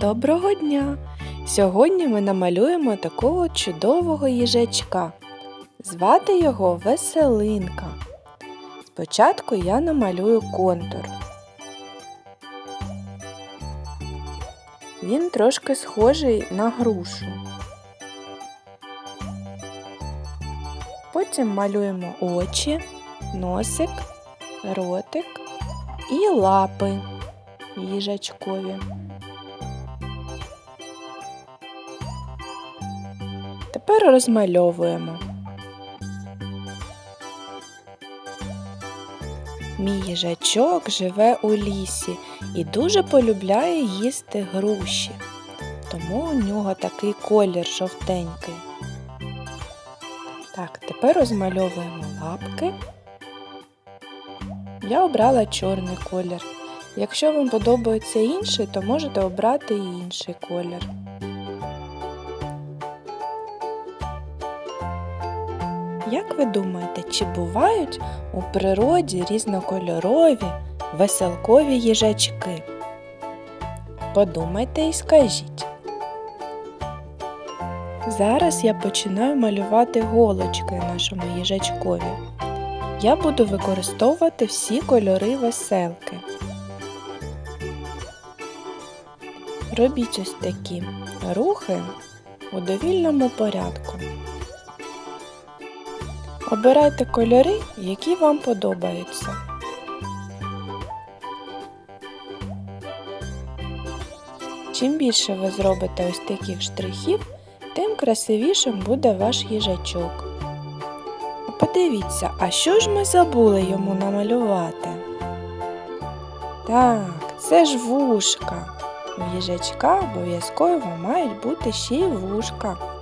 Доброго дня! Сьогодні ми намалюємо такого чудового їжачка. Звати його Веселинка. Спочатку я намалюю контур. Він трошки схожий на грушу. Потім малюємо очі, носик, ротик і лапи їжачкові. Тепер розмальовуємо. Мій їжачок живе у лісі і дуже полюбляє їсти груші, тому у нього такий колір жовтенький. Так, тепер розмальовуємо лапки. Я обрала чорний колір. Якщо вам подобається інший, то можете обрати і інший колір. Як ви думаєте, чи бувають у природі різнокольорові веселкові їжачки? Подумайте і скажіть. Зараз я починаю малювати голочки нашому їжачкові. Я буду використовувати всі кольори веселки. Робіть ось такі рухи у довільному порядку. Обирайте кольори, які вам подобаються. Чим більше ви зробите ось таких штрихів, тим красивішим буде ваш їжачок. Подивіться, а що ж ми забули йому намалювати? Так, це ж вушка. У їжачка обов'язково мають бути ще й вушка.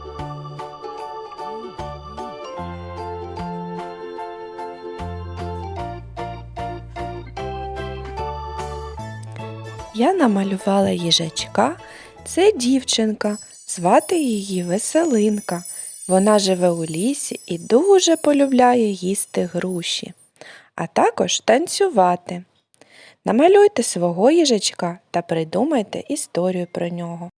Я намалювала їжачка. Це дівчинка, звати її Веселинка. Вона живе у лісі і дуже полюбляє їсти груші, а також танцювати. Намалюйте свого їжачка та придумайте історію про нього.